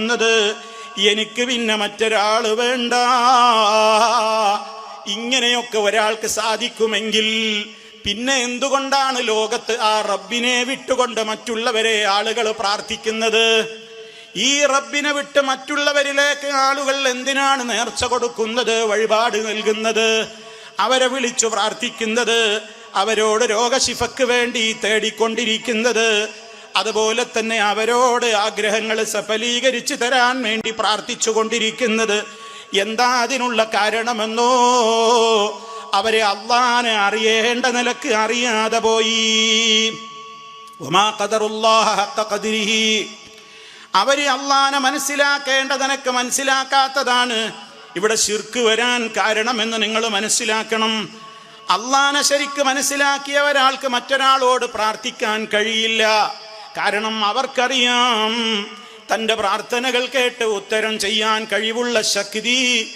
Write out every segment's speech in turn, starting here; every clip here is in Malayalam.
ുന്നത് എനിക്ക് പിന്നെ മറ്റൊരാൾ വേണ്ട. ഇങ്ങനെയൊക്കെ ഒരാൾക്ക് സാധിക്കുമെങ്കിൽ പിന്നെ എന്തുകൊണ്ടാണ് ലോകത്ത് ആ റബ്ബിനെ വിട്ടുകൊണ്ട് മറ്റുള്ളവരെ ആളുകൾ പ്രാർത്ഥിക്കുന്നത്? ഈ റബ്ബിനെ വിട്ട് മറ്റുള്ളവരിലേക്ക് ആളുകൾ എന്തിനാണ് നേർച്ച കൊടുക്കുന്നത് വഴിപാട് നൽകുന്നത്? അവരെ വിളിച്ചു പ്രാർത്ഥിക്കുന്നത് അവരോട് രോഗശിഫക്ക് വേണ്ടി തേടിക്കൊണ്ടിരിക്കുന്നത് അതുപോലെ തന്നെ അവരോട് ആഗ്രഹങ്ങൾ സഫലീകരിച്ചു തരാൻ വേണ്ടി പ്രാർത്ഥിച്ചു കൊണ്ടിരിക്കുന്നത് എന്താ അതിനുള്ള കാരണമെന്നോ? അവരെ അള്ളാനെ അറിയേണ്ട നിലയ്ക്ക് അറിയാതെ പോയി. അവർ അള്ളാനെ മനസ്സിലാക്കേണ്ട നിനക്ക് മനസ്സിലാക്കാത്തതാണ് ഇവിടെ ശിർക്ക് വരാൻ കാരണമെന്ന് നിങ്ങൾ മനസ്സിലാക്കണം. അള്ളാനെ ശരിക്ക് മനസ്സിലാക്കിയ ഒരാൾക്ക് മറ്റൊരാളോട് പ്രാർത്ഥിക്കാൻ കഴിയില്ല. കാരണം അവർക്കറിയാം. തന്റെ പ്രാർത്ഥനകൾ കേട്ട് ഉത്തരം ചെയ്യാൻ കഴിവുള്ള ശക്തി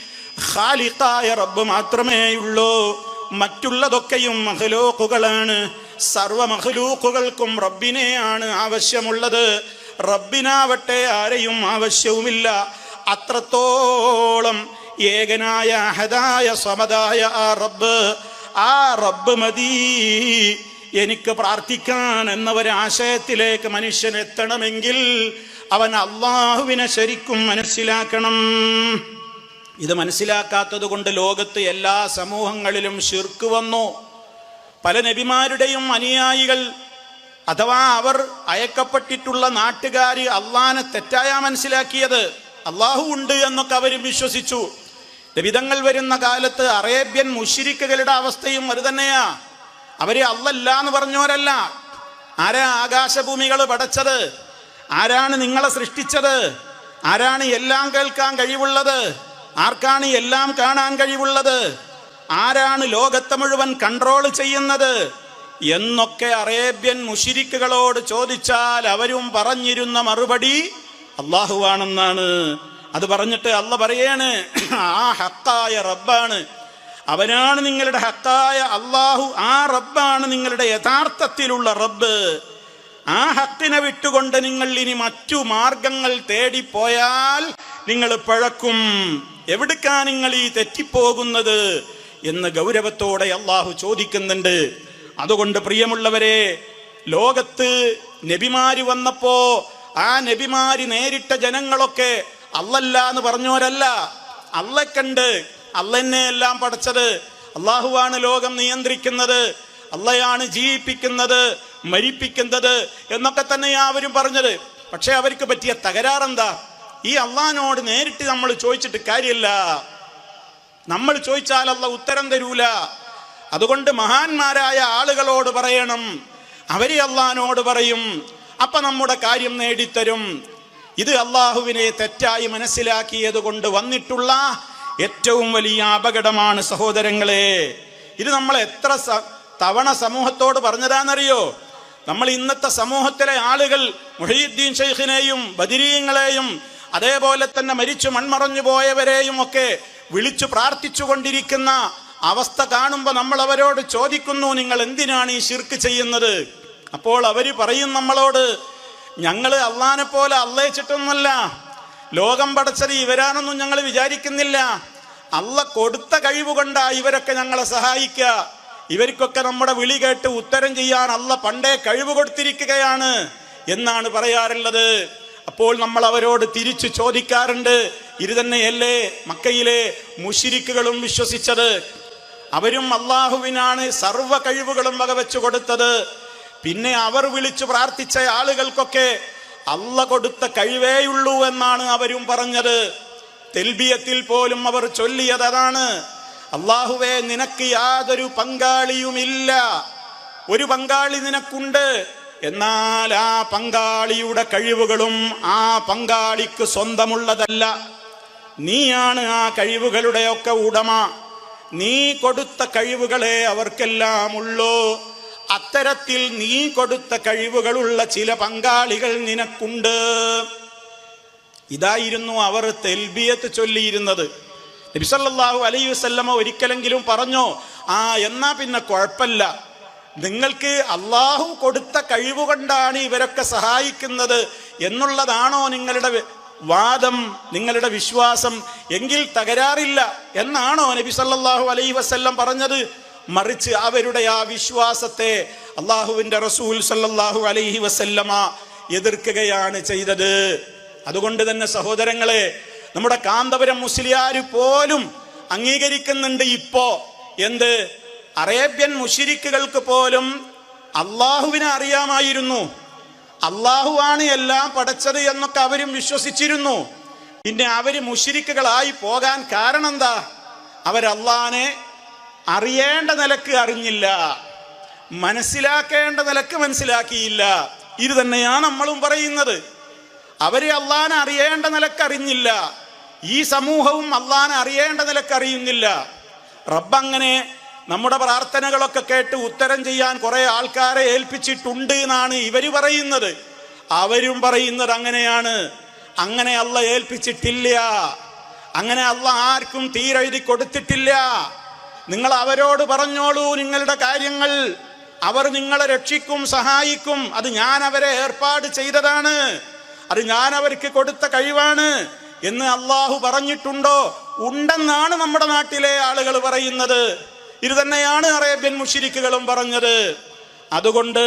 ഖാലിഖായ റബ്ബ് മാത്രമേയുള്ളൂ. മറ്റുള്ളതൊക്കെയും മഹലൂക്കുകളാണ് സർവ മഹലൂക്കുകൾക്കും റബ്ബിനെയാണ് ആവശ്യമുള്ളത്. റബ്ബിനാവട്ടെ ആരെയും ആവശ്യവുമില്ല. അത്രത്തോളം ഏകനായ അഹദായ സമതായ ആ റബ്ബ്. ആ റബ്ബ് മതി. എനിക്ക് പ്രാർത്ഥിക്കാൻ എന്ന ഒരാശയത്തിലേക്ക് മനുഷ്യൻ എത്തണമെങ്കിൽ അവൻ അള്ളാഹുവിനെ ശരിക്കും മനസ്സിലാക്കണം. ഇത് മനസ്സിലാക്കാത്തത് കൊണ്ട് ലോകത്ത് എല്ലാ സമൂഹങ്ങളിലും ശിർക്ക് വന്നു. പല നബിമാരുടെയും അനുയായികൾ അഥവാ അവർ അയക്കപ്പെട്ടിട്ടുള്ള നാട്ടുകാര് അള്ളാനെ തെറ്റായ മനസ്സിലാക്കിയത്. അള്ളാഹു ഉണ്ട് എന്നൊക്കെ അവർ വിശ്വസിച്ചു. വിധങ്ങൾ വരുന്ന കാലത്ത് അറേബ്യൻ മുഷിരിക്കുകളുടെ അവസ്ഥയും അത് തന്നെയാ. അവർ അല്ലല്ല എന്ന് പറഞ്ഞവരല്ല. ആരാ ആകാശഭൂമികൾ പടച്ചത്? ആരാണ് നിങ്ങളെ സൃഷ്ടിച്ചത്? ആരാണ് എല്ലാം കേൾക്കാൻ കഴിവുള്ളത്? ആർക്കാണ് എല്ലാം കാണാൻ കഴിവുള്ളത്? ആരാണ് ലോകത്തെ മുഴുവൻ കൺട്രോൾ ചെയ്യുന്നത്? എന്നൊക്കെ അറേബ്യൻ മുഷിരിക്കുകളോട് ചോദിച്ചാൽ അവരും പറഞ്ഞിരുന്ന മറുപടി അള്ളാഹുവാണെന്നാണ്. അത് പറഞ്ഞിട്ട് അല്ല പറയാണ് ആ ഹത്തായ റബ്ബാണ് അവനാണ് നിങ്ങളുടെ ഹക്കായ അള്ളാഹു ആ റബ്ബാണ് നിങ്ങളുടെ യഥാർത്ഥത്തിലുള്ള റബ്ബ്. ആ ഹക്കിനെ വിട്ടുകൊണ്ട് നിങ്ങൾ ഇനി മറ്റു മാർഗങ്ങൾ തേടിപ്പോയാൽ നിങ്ങൾ പഴക്കും. എവിടുക്കാ നിങ്ങൾ ഈ തെറ്റിപ്പോകുന്നത് എന്ന് ഗൗരവത്തോടെ അള്ളാഹു ചോദിക്കുന്നുണ്ട്. അതുകൊണ്ട് പ്രിയമുള്ളവരെ ലോകത്ത് നബിമാര് വന്നപ്പോ ആ നബിമാര് നേരിട്ട ജനങ്ങളൊക്കെ അല്ലല്ല എന്ന് പറഞ്ഞോരല്ല അല്ലക്കണ്ട് അല്ലന്നെ എല്ലാം പഠിച്ചത്. അള്ളാഹുവാണ് ലോകം നിയന്ത്രിക്കുന്നത്. അള്ളയാണ് ജീവിപ്പിക്കുന്നത് മരിപ്പിക്കുന്നത് എന്നൊക്കെ തന്നെയാ അവരും പറഞ്ഞത്. പക്ഷെ അവർക്ക് പറ്റിയ തകരാറെന്താ? ഈ അള്ളഹാനോട് നേരിട്ട് നമ്മൾ ചോദിച്ചിട്ട് കാര്യമില്ല. നമ്മൾ ചോദിച്ചാൽ അല്ല ഉത്തരം തരൂല. അതുകൊണ്ട് മഹാന്മാരായ ആളുകളോട് പറയണം. അവർ അള്ളഹാനോട് പറയും. അപ്പൊ നമ്മുടെ കാര്യം നേടിത്തരും. ഇത് അള്ളാഹുവിനെ തെറ്റായി മനസ്സിലാക്കിയത് കൊണ്ട് വന്നിട്ടുള്ള ഏറ്റവും വലിയ അപകടമാണ് സഹോദരങ്ങളെ. ഇത് നമ്മൾ എത്ര തവണ സമൂഹത്തോട് പറഞ്ഞതാണെന്നറിയോ? നമ്മൾ ഇന്നത്തെ സമൂഹത്തിലെ ആളുകൾ മുഹീദ്ദീൻ ഷെയ്ഖിനെയും ബദിരീങ്ങളെയും അതേപോലെ തന്നെ മരിച്ചു മൺമറഞ്ഞു പോയവരെയും ഒക്കെ വിളിച്ചു പ്രാർത്ഥിച്ചു കൊണ്ടിരിക്കുന്ന അവസ്ഥ കാണുമ്പോൾ നമ്മൾ അവരോട് ചോദിക്കുന്നു നിങ്ങൾ എന്തിനാണ് ഈ ശിർക്ക് ചെയ്യുന്നത്? അപ്പോൾ അവർ പറയും നമ്മളോട് ഞങ്ങൾ അള്ളാനെ പോലെ അള്ളയിച്ചിട്ടൊന്നുമല്ല. ലോകം പടച്ചത് ഇവരാണെന്നും ഞങ്ങൾ വിചാരിക്കുന്നില്ല. അള്ള കൊടുത്ത കഴിവ് കൊണ്ടാ ഇവരൊക്കെ ഞങ്ങളെ സഹായിക്കുക ഇവർക്കൊക്കെ നമ്മുടെ വിളി കേട്ട് ഉത്തരം ചെയ്യാൻ അല്ല പണ്ടേ കഴിവ് കൊടുത്തിരിക്കുകയാണ് എന്നാണ് പറയാറുള്ളത്. അപ്പോൾ നമ്മൾ അവരോട് തിരിച്ചു ചോദിക്കാറുണ്ട് ഇത് തന്നെയല്ലേ മക്കയിലെ മുഷിരിക്കുകളും വിശ്വസിച്ചത്? അവരും അള്ളാഹുവിനാണ് സർവ കഴിവുകളും വകവെച്ചു കൊടുത്തത്. പിന്നെ അവർ വിളിച്ചു പ്രാർത്ഥിച്ച ആളുകൾക്കൊക്കെ അല്ല കൊടുത്ത കഴിവേയുള്ളൂ എന്നാണ് അവരും പറഞ്ഞത്. തെൽബിയത്തിൽ പോലും അവർ ചൊല്ലിയത് അതാണ്. അള്ളാഹുവേ നിനക്ക് യാതൊരു പങ്കാളിയുമില്ല. ഒരു പങ്കാളി നിനക്കുണ്ട്. എന്നാൽ ആ പങ്കാളിയുടെ കഴിവുകളും ആ പങ്കാളിക്ക് സ്വന്തമുള്ളതല്ല. നീയാണ് ആ കഴിവുകളുടെയൊക്കെ ഉടമ. നീ കൊടുത്ത കഴിവുകളെ അവർക്കെല്ലാം ഉള്ളൂ അത്തരത്തിൽ നീ കൊടുത്ത കഴിവുകളുള്ള ചില പങ്കാളികൾ നിനക്കുണ്ട്. ഇതായിരുന്നു അവർ തെൽബിയത്ത് ചൊല്ലിയിരുന്നത്. നബിസല്ലാഹു അലൈ വസല്ലമ ഒരിക്കലെങ്കിലും പറഞ്ഞോ ആ എന്നാ പിന്നെ കുഴപ്പമില്ല. നിങ്ങൾക്ക് അള്ളാഹു കൊടുത്ത കഴിവുകൊണ്ടാണ് ഇവരൊക്കെ സഹായിക്കുന്നത് എന്നുള്ളതാണോ നിങ്ങളുടെ വാദം നിങ്ങളുടെ വിശ്വാസം? എങ്കിൽ തകരാറില്ല. എന്നാണോ നബി സല്ലല്ലാഹു അലൈ വസ്ല്ലം പറഞ്ഞത്? മറിച്ച് അവരുടെ ആ വിശ്വാസത്തെ അള്ളാഹുവിന്റെ റസൂൽ സല്ലാഹു അലൈഹി വസല്ലമ എതിർക്കുകയാണ് ചെയ്തത്. അതുകൊണ്ട് തന്നെ സഹോദരങ്ങളെ നമ്മുടെ കാന്തപുരം മുസ്ലിയാർ പോലും അംഗീകരിക്കുന്നുണ്ട് ഇപ്പോ. എന്ത്? അറേബ്യൻ മുഷിരിക്കുകൾക്ക് പോലും അള്ളാഹുവിനെ അറിയാമായിരുന്നു. അള്ളാഹുവാണ് എല്ലാം പടച്ചത് എന്നൊക്കെ അവരും വിശ്വസിച്ചിരുന്നു. പിന്നെ അവർ മുഷിരിക്കുകളായി പോകാൻ കാരണം എന്താ അവരല്ലാനെ അറിയേണ്ട നിലയ്ക്ക് അറിഞ്ഞില്ല. മനസ്സിലാക്കേണ്ട നിലയ്ക്ക് മനസ്സിലാക്കിയില്ല. ഇത് തന്നെയാണ് നമ്മളും പറയുന്നത്. അവർ അള്ളാനെ അറിയേണ്ട നിലക്കറിഞ്ഞില്ല. ഈ സമൂഹവും അള്ളാനെ അറിയേണ്ട നിലക്കറിയുന്നില്ല. റബ്ബങ്ങനെ നമ്മുടെ പ്രാർത്ഥനകളൊക്കെ കേട്ട് ഉത്തരം ചെയ്യാൻ കുറെ ആൾക്കാരെ ഏൽപ്പിച്ചിട്ടുണ്ട് എന്നാണ് ഇവർ പറയുന്നത്. അവരും പറയുന്നത് അങ്ങനെയാണ്. അങ്ങനെ അല്ല ഏൽപ്പിച്ചിട്ടില്ല. അങ്ങനെ അല്ല ആർക്കും തീരെഴുതി കൊടുത്തിട്ടില്ല. നിങ്ങൾ അവരോട് പറഞ്ഞോളൂ നിങ്ങളുടെ കാര്യങ്ങൾ. അവർ നിങ്ങളെ രക്ഷിക്കും സഹായിക്കും. അത് ഞാൻ അവരെ ഏർപ്പാട് ചെയ്തതാണ്. അത് ഞാൻ അവർക്ക് കൊടുത്ത കഴിവാണ് എന്ന് അള്ളാഹു പറഞ്ഞിട്ടുണ്ടോ? ഉണ്ടെന്നാണ് നമ്മുടെ നാട്ടിലെ ആളുകൾ പറയുന്നത്. ഇത് തന്നെയാണ് അറേബ്യൻ മുഷിരിക്കുകളും പറഞ്ഞത്. അതുകൊണ്ട്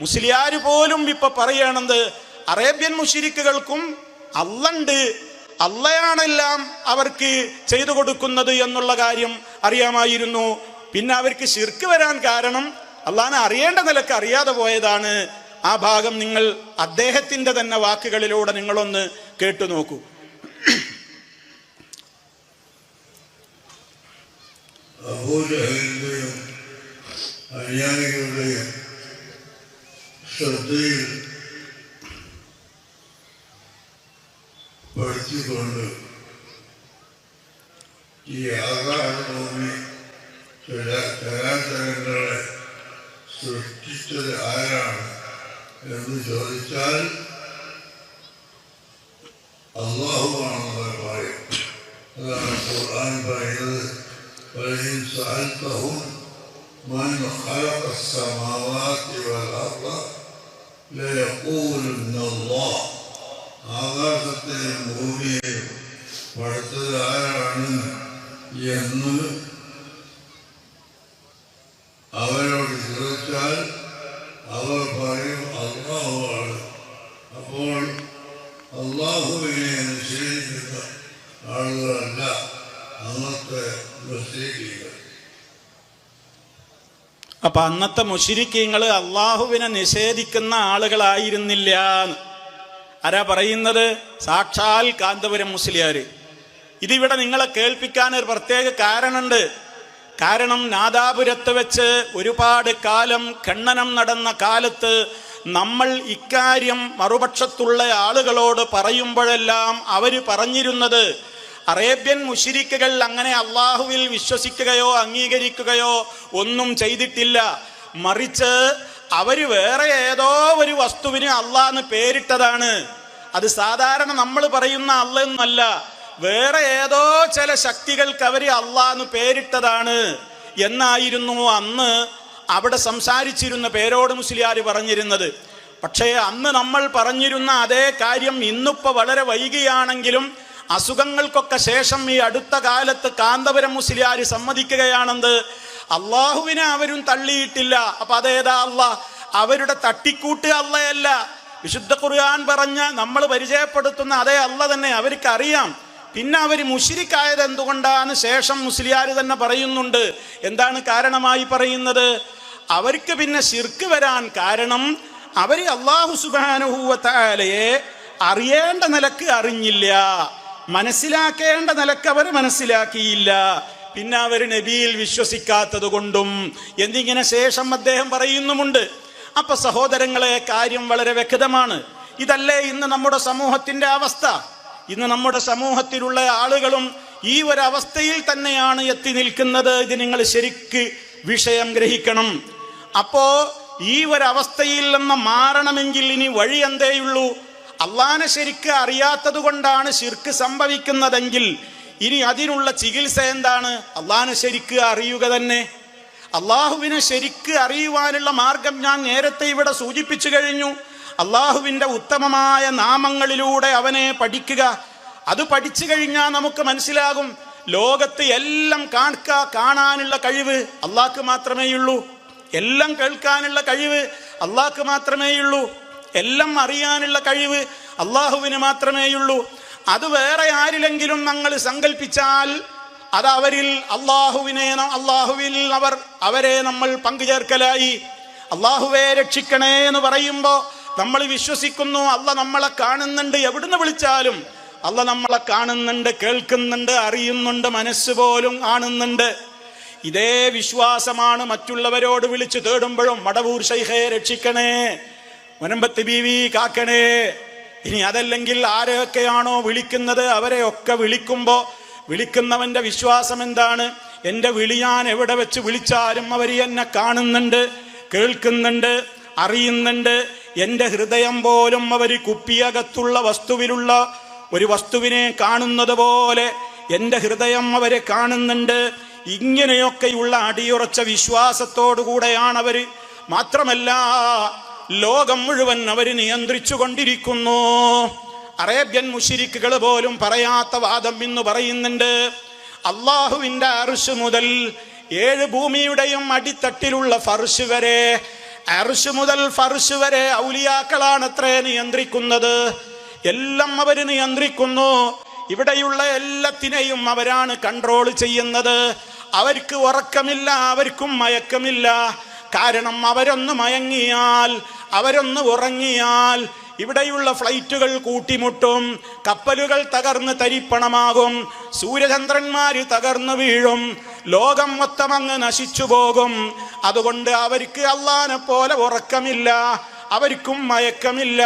മുസ്ലിയാർ പോലും ഇപ്പൊ പറയണത് അറേബ്യൻ മുഷിരിക്കുകൾക്കും അല്ലണ്ട് അല്ലയാണെല്ലാം അവർക്ക് ചെയ്തു കൊടുക്കുന്നത് എന്നുള്ള കാര്യം അറിയാമായിരുന്നു. പിന്നെ അവർക്ക് ശിർക്ക് വരാൻ കാരണം അള്ളാനെ അറിയേണ്ട നിലയ്ക്ക് അറിയാതെ പോയതാണ്. ആ ഭാഗം നിങ്ങൾ അദ്ദേഹത്തിന്റെ തന്നെ വാക്കുകളിലൂടെ നിങ്ങളൊന്ന് കേട്ടു നോക്കൂ. അനുയായികളുടെയും ശ്രദ്ധയിൽ പെടുത്തിക്കൊണ്ട് ഈ ആകാശഭൂമി ചരാ- ചരാചരങ്ങളെ സൃഷ്ടിച്ചത് ആരാണ് എന്ന് ചോദിച്ചാൽ അള്ളാഹുവാണെന്ന് പറയും അതാണ് ഖുർആൻ പറയുന്നത് وإن سألتهم من خلق السماوات والأرض ليقولن الله ആകാശത്തെയും ഭൂമിയെയും പടുത്തത് ആരാണ് എന്ന് അവരോട് ചോദിച്ചാൽ അവർ പറയും അള്ളാഹുവാണ് അപ്പോൾ അള്ളാഹുവിനെ നിഷേധിക്കുന്ന ആളുകളല്ല അന്നത്തെ മുസ്ലിം അപ്പൊ അന്നത്തെ മുഷിരിക്കീങ്ങൾ അള്ളാഹുവിനെ നിഷേധിക്കുന്ന ആളുകളായിരുന്നില്ല. ആരാ പറയുന്നത്? സാക്ഷാൽ കാന്തപുരം മുസ്ലിയാര്. ഇതിവിടെ നിങ്ങളെ കേൾപ്പിക്കാൻ ഒരു പ്രത്യേക കാരണമുണ്ട്. കാരണം നാദാപുരത്ത് വെച്ച് ഒരുപാട് കാലം ഖണ്ഡനം നടന്ന കാലത്ത് നമ്മൾ ഇക്കാര്യം മറുപക്ഷത്തുള്ള ആളുകളോട് പറയുമ്പോഴെല്ലാം അവർ പറഞ്ഞിരുന്നത് അറേബ്യൻ മുഷിരിക്കുകൾ അങ്ങനെ അള്ളാഹുവിൽ വിശ്വസിക്കുകയോ അംഗീകരിക്കുകയോ ഒന്നും ചെയ്തിട്ടില്ല. മറിച്ച് അവർ വേറെ ഏതോ ഒരു വസ്തുവിന് അള്ളാന്ന് പേരിട്ടതാണ്. അത് സാധാരണ നമ്മൾ പറയുന്ന അല്ലെന്നല്ല വേറെ ഏതോ ചില ശക്തികൾക്ക് അവർ അള്ളാന്ന് പേരിട്ടതാണ്. എന്നായിരുന്നു അന്ന് അവിടെ സംസാരിച്ചിരുന്ന പേരോട് മുസ്ലിയാർ പറഞ്ഞിരുന്നത്. പക്ഷേ അന്ന് നമ്മൾ പറഞ്ഞിരുന്ന അതേ കാര്യം ഇന്നിപ്പോ വളരെ വൈകിയാണെങ്കിലും അസുഖങ്ങൾക്കൊക്കെ ശേഷം ഈ അടുത്ത കാലത്ത് കാന്തപുരം മുസ്ലിയാർ സമ്മതിക്കുകയാണെന്ന് അള്ളാഹുവിനെ അവരും തള്ളിയിട്ടില്ല. അപ്പൊ അതേതാ അല്ല അവരുടെ തട്ടിക്കൂട്ട് അല്ലയല്ല വിശുദ്ധ ഖുർആൻ പറഞ്ഞ നമ്മൾ പരിചയപ്പെടുത്തുന്ന അതേ അല്ല തന്നെ അവർക്ക് അറിയാം പിന്നെ അവർ മുഷിരിക്കായത് എന്തുകൊണ്ടാണ്? ശേഷം മുസ്ലിയാർ തന്നെ പറയുന്നുണ്ട്. എന്താണ് കാരണമായി പറയുന്നത്? അവർക്ക് പിന്നെ ശിർക്ക് വരാൻ കാരണം അവർ അള്ളാഹു സുബാനുഹൂവത്താലയെ അറിയേണ്ട നിലയ്ക്ക് അറിഞ്ഞില്ല. മനസ്സിലാക്കേണ്ട നിലയ്ക്ക് അവർ മനസ്സിലാക്കിയില്ല. പിന്നെ അവർ നബിയിൽ വിശ്വസിക്കാത്തത് കൊണ്ടും എന്നിങ്ങനെ ശേഷം അദ്ദേഹം പറയുന്നുമുണ്ട്. അപ്പൊ സഹോദരങ്ങളെ കാര്യം വളരെ വ്യക്തമാണ്. ഇതല്ലേ ഇന്ന് നമ്മുടെ സമൂഹത്തിന്റെ അവസ്ഥ? ഇന്ന് നമ്മുടെ സമൂഹത്തിലുള്ള ആളുകളും ഈ ഒരു അവസ്ഥയിൽ തന്നെയാണ് എത്തി നിൽക്കുന്നത്. ഇത് നിങ്ങൾ ശരിക്ക് വിഷയം ഗ്രഹിക്കണം. അപ്പോ ഈ ഒരു അവസ്ഥയിൽ നിന്ന് മാറണമെങ്കിൽ ഇനി വഴി എന്തേയുള്ളൂ? അള്ളാനെ ശരിക്ക് അറിയാത്തത് കൊണ്ടാണ് ശിർക്ക് സംഭവിക്കുന്നതെങ്കിൽ ഇനി അതിനുള്ള ചികിത്സ എന്താണ്? അള്ളാനെ ശരിക്ക് അറിയുക തന്നെ. അള്ളാഹുവിനെ ശരിക്ക് അറിയുവാനുള്ള മാർഗം ഞാൻ നേരത്തെ ഇവിടെ സൂചിപ്പിച്ചു കഴിഞ്ഞു. അള്ളാഹുവിന്റെ ഉത്തമമായ നാമങ്ങളിലൂടെ അവനെ പഠിക്കുക. അത് പഠിച്ചു കഴിഞ്ഞാൽ നമുക്ക് മനസ്സിലാകും ലോകത്ത് എല്ലാം കാണുക കാണാനുള്ള കഴിവ് അള്ളാഹ്ക്ക് മാത്രമേയുള്ളൂ. എല്ലാം കേൾക്കാനുള്ള കഴിവ് അള്ളാഹ്ക്ക് മാത്രമേയുള്ളൂ. എല്ലാം അറിയാനുള്ള കഴിവ് അള്ളാഹുവിന് മാത്രമേയുള്ളൂ. അത് വേറെ ആരിലെങ്കിലും നമ്മൾ സങ്കല്പിച്ചാൽ അത് അവരിൽ അള്ളാഹുവിനെ അള്ളാഹുവിൽ അവർ അവരെ നമ്മൾ പങ്കുചേർക്കലായി. അള്ളാഹുവെ രക്ഷിക്കണേ എന്ന് പറയുമ്പോൾ നമ്മൾ വിശ്വസിക്കുന്നു അല്ല നമ്മളെ കാണുന്നുണ്ട് എവിടുന്ന് വിളിച്ചാലും അല്ല നമ്മളെ കാണുന്നുണ്ട് കേൾക്കുന്നുണ്ട് അറിയുന്നുണ്ട് മനസ്സ് പോലും കാണുന്നുണ്ട്. ഇതേ വിശ്വാസമാണ് മറ്റുള്ളവരോട് വിളിച്ചു തേടുമ്പോഴും മടവൂർ ശൈഖയെ രക്ഷിക്കണേ. മുനമ്പത്ത് ബീവി കാക്കണേ. ഇനി അതല്ലെങ്കിൽ ആരെയൊക്കെയാണോ വിളിക്കുന്നത്? അവരെ ഒക്കെ വിളിക്കുമ്പോ വിളിക്കുന്നവന്റെ വിശ്വാസം എന്താണ് എന്റെ വിളി ഞാൻ എവിടെ വെച്ച് വിളിച്ചാലും അവർ എന്നെ കാണുന്നുണ്ട് കേൾക്കുന്നുണ്ട് അറിയുന്നുണ്ട്. എന്റെ ഹൃദയം പോലും അവർ കുപ്പിയകത്തുള്ള വസ്തുവിലുള്ള ഒരു വസ്തുവിനെ കാണുന്നത് പോലെ എന്റെ ഹൃദയം അവരെ കാണുന്നുണ്ട്. ഇങ്ങനെയൊക്കെയുള്ള അടിയുറച്ച വിശ്വാസത്തോടു കൂടെയാണ് അവർ മാത്രമല്ല ലോകം മുഴുവൻ അവർ നിയന്ത്രിച്ചു കൊണ്ടിരിക്കുന്നു. അറേബ്യൻ മുഷിരിക്കുകൾ പോലും പറയാത്ത വാദം എന്ന് പറയുന്നുണ്ട്. അള്ളാഹുവിന്റെ അർഷ് മുതൽ ഏഴ് ഭൂമിയുടെയും അടിത്തട്ടിലുള്ള ഫർഷ് വരെ അർഷ് മുതൽ ഫർഷ് വരെ ഔലിയാക്കളാണത്രേ നിയന്ത്രിക്കുന്നത്. എല്ലാം അവർ നിയന്ത്രിക്കുന്നു. ഇവിടെയുള്ള എല്ലാത്തിനെയും അവരാണ് കൺട്രോൾ ചെയ്യുന്നത്. അവർക്ക് ഉറക്കമില്ല അവർക്കും മയക്കമില്ല. കാരണം അവരൊന്ന് മയങ്ങിയാൽ അവരൊന്ന് ഉറങ്ങിയാൽ ഇവിടെയുള്ള ഫ്ലൈറ്റുകൾ കൂട്ടിമുട്ടും കപ്പലുകൾ തകർന്ന് തരിപ്പണമാകും സൂര്യചന്ദ്രന്മാര് തകർന്നു വീഴും ലോകം മൊത്തം അങ്ങ് നശിച്ചു പോകും. അതുകൊണ്ട് അവർക്ക് അള്ളാനെ പോലെ ഉറക്കമില്ല അവർക്കും മയക്കമില്ല.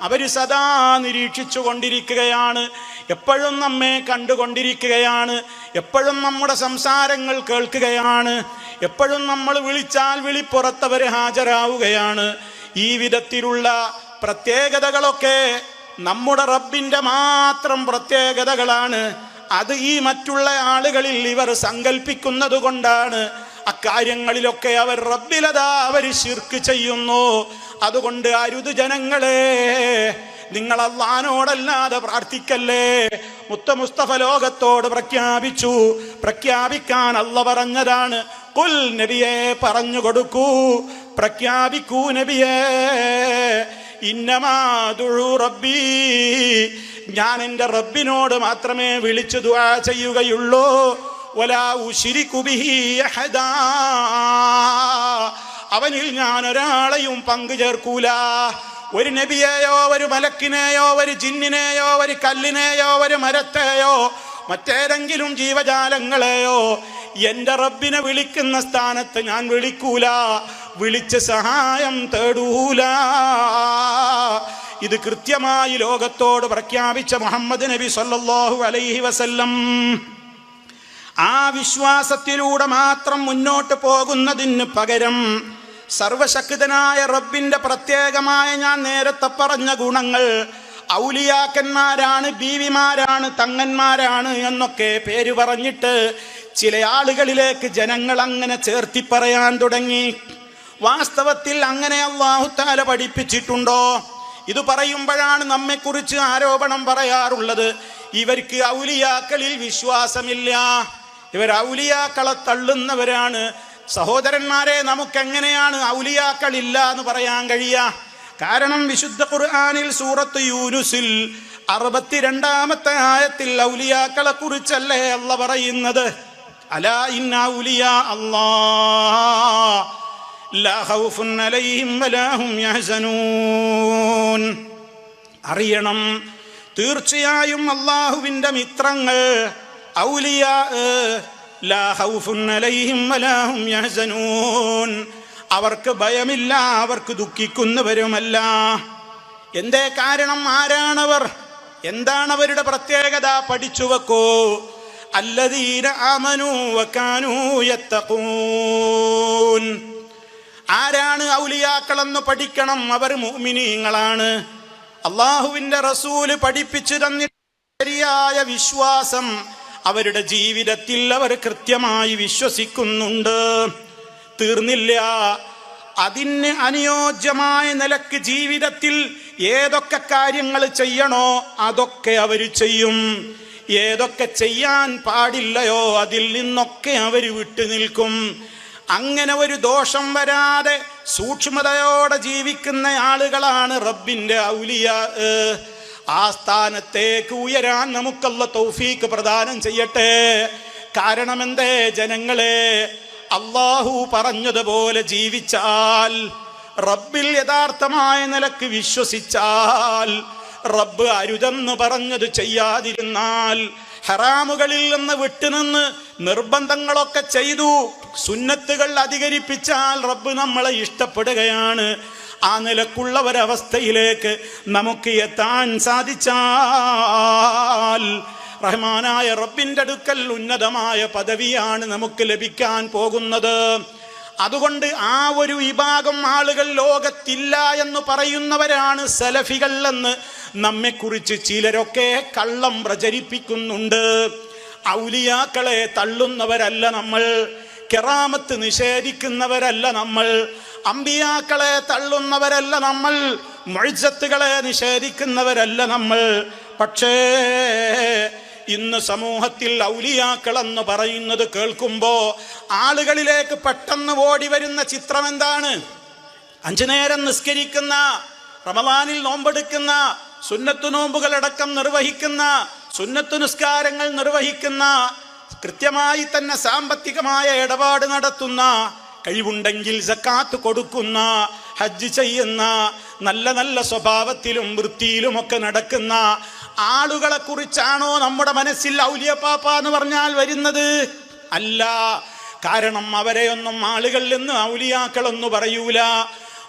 അവർ സദാ നിരീക്ഷിച്ചു കൊണ്ടിരിക്കുകയാണ് എപ്പോഴും നമ്മെ കണ്ടുകൊണ്ടിരിക്കുകയാണ് എപ്പോഴും നമ്മുടെ സംസാരങ്ങൾ കേൾക്കുകയാണ് എപ്പോഴും നമ്മൾ വിളിച്ചാൽ വിളിപ്പുറത്തവർ ഹാജരാവുകയാണ്. ഈ വിധത്തിലുള്ള പ്രത്യേകതകളൊക്കെ നമ്മുടെ റബ്ബിന്റെ മാത്രം പ്രത്യേകതകളാണ്. അത് ഈ മറ്റുള്ള ആളുകളിൽ ഇവർ സങ്കല്പിക്കുന്നത് കൊണ്ടാണ് അക്കാര്യങ്ങളിലൊക്കെ അവർ റബ്ബിലതാ അവർ ശിർക്ക് ചെയ്യുന്നു. അതുകൊണ്ട് അരുത് ജനങ്ങളെ നിങ്ങൾ അള്ളഹാനോടല്ലാതെ പ്രാർത്ഥിക്കല്ലേ? മുത്ത മുസ്തഫ ലോകത്തോട് പ്രഖ്യാപിച്ചു. പ്രഖ്യാപിക്കാൻ അല്ല പറഞ്ഞതാണ്. കുൽ നബിയെ പറഞ്ഞു കൊടുക്കൂ. പ്രഖ്യാപിക്കൂ നബിയേ. ഇന്നമാതുഴു റബ്ബി. ഞാൻ എന്റെ റബ്ബിനോട് മാത്രമേ വിളിച്ചു ദുആ ചെയ്യുകയുള്ളൂ. അവനിൽ ഞാൻ ഒരാളെയും പങ്കു ചേർക്കൂല. ഒരു നബിയെയോ ഒരു മലക്കിനെയോ ഒരു ജിന്നിനെയോ ഒരു കല്ലിനെയോ ഒരു മരത്തെയോ മറ്റേതെങ്കിലും ജീവജാലങ്ങളെയോ എന്റെ റബ്ബിനെ വിളിക്കുന്ന സ്ഥാനത്ത് ഞാൻ വിളിക്കൂല. വിളിച്ച് സഹായം തേടൂല. ഇത് കൃത്യമായി ലോകത്തോട് പ്രഖ്യാപിച്ച മുഹമ്മദ് നബി സല്ലല്ലാഹു അലൈഹി വസല്ലം. ആ വിശ്വാസത്തിലൂടെ മാത്രം മുന്നോട്ട് പോകുന്നതിന് പകരം സർവശക്തനായ റബ്ബിന്റെ പ്രത്യേകമായ ഞാൻ നേരത്തെ പറഞ്ഞ ഗുണങ്ങൾ ഔലിയാക്കന്മാരാണ് ബീവിമാരാണ് തങ്ങന്മാരാണ് എന്നൊക്കെ പേര് പറഞ്ഞിട്ട് ചില ആളുകളിലേക്ക് ജനങ്ങൾ അങ്ങനെ ചേർത്തി പറയാൻ തുടങ്ങി. വാസ്തവത്തിൽ അങ്ങനെ അള്ളാഹുത്താല പഠിപ്പിച്ചിട്ടുണ്ടോ? ഇത് പറയുമ്പോഴാണ് നമ്മെക്കുറിച്ച് ആരോപണം പറയാറുള്ളത്. ഇവർക്ക് ഔലിയാക്കളിൽ വിശ്വാസമില്ല. ഇവർ ഔലിയാക്കളെ തള്ളുന്നവരാണ്. സഹോദരന്മാരെ നമുക്കെങ്ങനെയാണ് ഔലിയാക്കളില്ല എന്ന് പറയാൻ കഴിയുക? കാരണം വിശുദ്ധ ഖുർആാനിൽ സൂറത്ത് യൂനുസിൽ അറുപത്തിരണ്ടാമത്തെ ആയത്തിൽ ഔലിയാക്കളെ കുറിച്ചല്ലേ അല്ല പറയുന്നത്? അലാ അറിയണം തീർച്ചയായും അള്ളാഹുവിന്റെ മിത്രങ്ങൾ അവർക്ക് ഭയമില്ല അവർക്ക് ദുഃഖിക്കുന്നവരുമല്ല. എന്തേ കാരണം? ആരാണവർ? എന്താണ് അവരുടെ പ്രത്യേകത? പഠിച്ചു വെക്കൂ. അല്ലദീന ആമനൂ വക്കാനു ആരാണ് ഔലിയാക്കളെന്ന് പഠിക്കണം? അവർ മുഅ്മിനീങ്ങളാണ്. അള്ളാഹുവിന്റെ റസൂൽ പഠിപ്പിച്ചു തന്നിട്ട് ശരിയായ വിശ്വാസം അവരുടെ ജീവിതത്തിൽ അവർ കൃത്യമായി വിശ്വസിക്കുന്നുണ്ട്. തീർന്നില്ല. അതിന് അനുയോജ്യമായ നിലയ്ക്ക് ജീവിതത്തിൽ ഏതൊക്കെ കാര്യങ്ങൾ ചെയ്യണോ അതൊക്കെ അവർ ചെയ്യും. ഏതൊക്കെ ചെയ്യാൻ പാടില്ലയോ അതിൽ നിന്നൊക്കെ അവർ വിട്ടുനിൽക്കും അങ്ങനെ ഒരു ദോഷം വരാതെ സൂക്ഷ്മതയോടെ ജീവിക്കുന്ന ആളുകളാണ് റബ്ബിന്റെ ഔലിയ. ആ സ്ഥാനത്തേക്ക് ഉയരാൻ നമുക്കുള്ള തൗഫീക്ക് പ്രദാനം ചെയ്യട്ടെ. കാരണമെന്തേ ജനങ്ങളെ? അള്ളാഹു പറഞ്ഞതുപോലെ ജീവിച്ചാൽ റബ്ബിൽ യഥാർത്ഥമായ നിലയ്ക്ക് വിശ്വസിച്ചാൽ റബ്ബ് അരുതെന്ന് പറഞ്ഞത് ചെയ്യാതിരുന്നാൽ ഹറാമുകളിൽ നിന്ന് വിട്ടുനിന്ന് നിർബന്ധങ്ങളൊക്കെ ചെയ്തു. സുന്നത്തുകൾ അധികരിപ്പിച്ചാൽ റബ്ബ് നമ്മളെ ഇഷ്ടപ്പെടുകയാണ്. ആ നിലക്കുള്ള ഒരവസ്ഥയിലേക്ക് നമുക്ക് എത്താൻ സാധിച്ചാൽ റഹ്മാനായ റബ്ബിന്റെ അടുക്കൽ ഉന്നതമായ പദവിയാണ് നമുക്ക് ലഭിക്കാൻ പോകുന്നത്. അതുകൊണ്ട് ആ ഒരു വിഭാഗം ആളുകൾ ലോകത്തില്ല എന്ന് പറയുന്നവരാണ് സലഫികൾ എന്ന് നമ്മെക്കുറിച്ച് ചിലരൊക്കെ കള്ളം പ്രചരിപ്പിക്കുന്നുണ്ട്. ഔലിയാക്കളെ തള്ളുന്നവരല്ല നമ്മൾ. കെറാമത്ത് നിഷേധിക്കുന്നവരല്ല നമ്മൾ. അമ്പിയാക്കളെ തള്ളുന്നവരല്ല നമ്മൾ. മൊഴിച്ചത്തുകളെ നിഷേധിക്കുന്നവരല്ല നമ്മൾ. പക്ഷേ ഇന്ന് സമൂഹത്തിൽ ഔലിയാക്കളെന്ന് പറയുന്നത് കേൾക്കുമ്പോൾ ആളുകളിലേക്ക് പെട്ടെന്ന് ഓടി വരുന്ന ചിത്രം എന്താണ് അഞ്ചു നേരം നിസ്കരിക്കുന്ന റമദാനിൽ നോമ്പെടുക്കുന്ന സുന്നത്തു നോമ്പുകളടക്കം നിർവഹിക്കുന്ന സുന്നത്തു നിസ്കാരങ്ങൾ നിർവഹിക്കുന്ന കൃത്യമായി തന്നെ സാമ്പത്തികമായ ഇടപാട് നടത്തുന്ന കഴിവുണ്ടെങ്കിൽ സക്കാത്ത് കൊടുക്കുന്ന ഹജ്ജ് ചെയ്യുന്ന നല്ല നല്ല സ്വഭാവത്തിലും വൃത്തിയിലും ഒക്കെ നടക്കുന്ന ആളുകളെ കുറിച്ചാണോ നമ്മുടെ മനസ്സിൽ ഔലിയപ്പാപ്പ എന്ന് പറഞ്ഞാൽ വരുന്നത്? അല്ല. കാരണം അവരെയൊന്നും ആളുകളിൽ നിന്ന് ഔലിയാക്കളൊന്നു പറയൂല.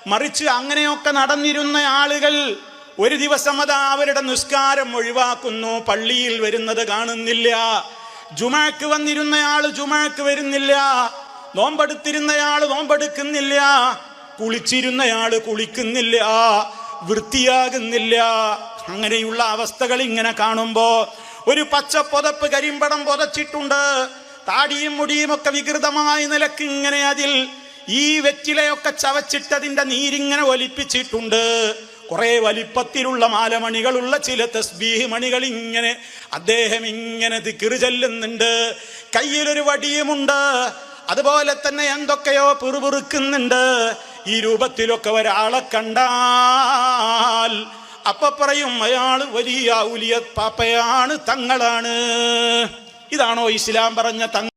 മറിച്ച് അങ്ങനെയൊക്കെ നടന്നിരുന്ന ആളുകൾ ഒരു ദിവസം അത് അവരുടെ നിസ്കാരം ഒഴിവാക്കുന്നു. പള്ളിയിൽ വരുന്നത് കാണുന്നില്ല. ജുമാക്ക് വന്നിരുന്നയാൾ ജുമാക്ക് വരുന്നില്ല. നോമ്പെടുത്തിരുന്നയാൾ നോമ്പെടുക്കുന്നില്ല. കുളിച്ചിരുന്നയാൾ കുളിക്കുന്നില്ല. വൃത്തിയാകുന്നില്ല. അങ്ങനെയുള്ള അവസ്ഥകൾ ഇങ്ങനെ കാണുമ്പോൾ ഒരു പച്ച പുതപ്പ് കരിമ്പടം പുതച്ചിട്ടുണ്ട്. താടിയും മുടിയും ഒക്കെ വികൃതമായ നിലയ്ക്ക് ഇങ്ങനെ അതിൽ ഈ വെറ്റിലയൊക്കെ ചവച്ചിട്ടതിന്റെ നീരിങ്ങനെ ഒലിപ്പിച്ചിട്ടുണ്ട്. കുറെ വലിപ്പത്തിലുള്ള മാലമണികളുള്ള ചില തസ്ബീഹ് മണികൾ ഇങ്ങനെ അദ്ദേഹം ഇങ്ങനെ തിക്കിറി ചെല്ലുന്നുണ്ട്. കയ്യിലൊരു വടിയുമുണ്ട്. അതുപോലെ തന്നെ എന്തൊക്കെയോ പിറുപിറുക്കുന്നുണ്ട്. ഈ രൂപത്തിലൊക്കെ ഒരാളെ കണ്ടാൽ അപ്പൊ പറയും അയാൾ വലിയ ഔലിയ പാപ്പയാണ് തങ്ങളാണ്. ഇതാണോ ഇസ്ലാം പറഞ്ഞ തങ്ങൾ